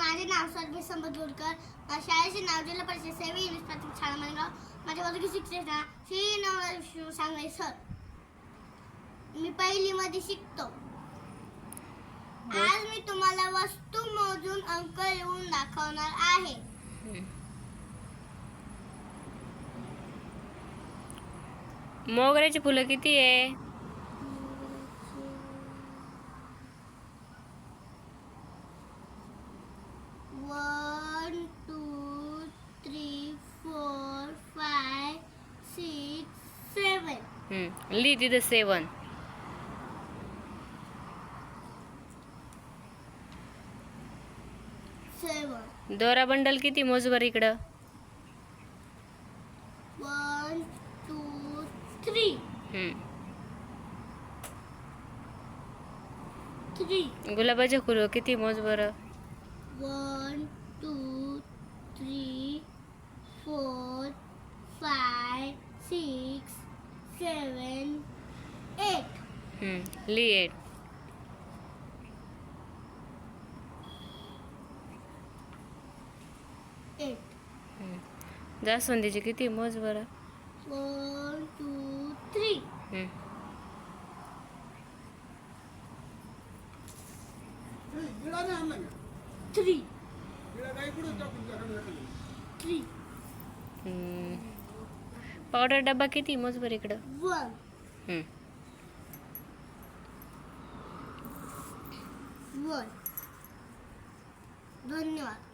माझे नाव सर्वे संबंध माझ्या शाळेचे नाव जिल्हा परिषद सेवी इंग्लिश प्राथमिक शाळा मालेगाव माझ्या वर्ग शिक्षक नाव श्री नवनाथ विष्णू सांगळे सर. मी पहिलीमध्ये शिकतो. आज मी तुम्हाला वस्तू मोजून अंक लिहून दाखवणार आहे. मोगऱ्याची फुलं किती आहे one two three four five six लिही तिथं सेवन सेवन दोरा बंडल किती मोजभर इकडं? वन टू थ्री हम्म. थ्री गुलाबाचे फुलं किती मोजभर one two three four five six seven eight हम्म. लिही एट एट हम्म. जास्वंदीचे किती? मोजभर one two three. Three three हम्म. पावडर डब्बा किती इकडं? वन. हम्म. वन. धन्यवाद.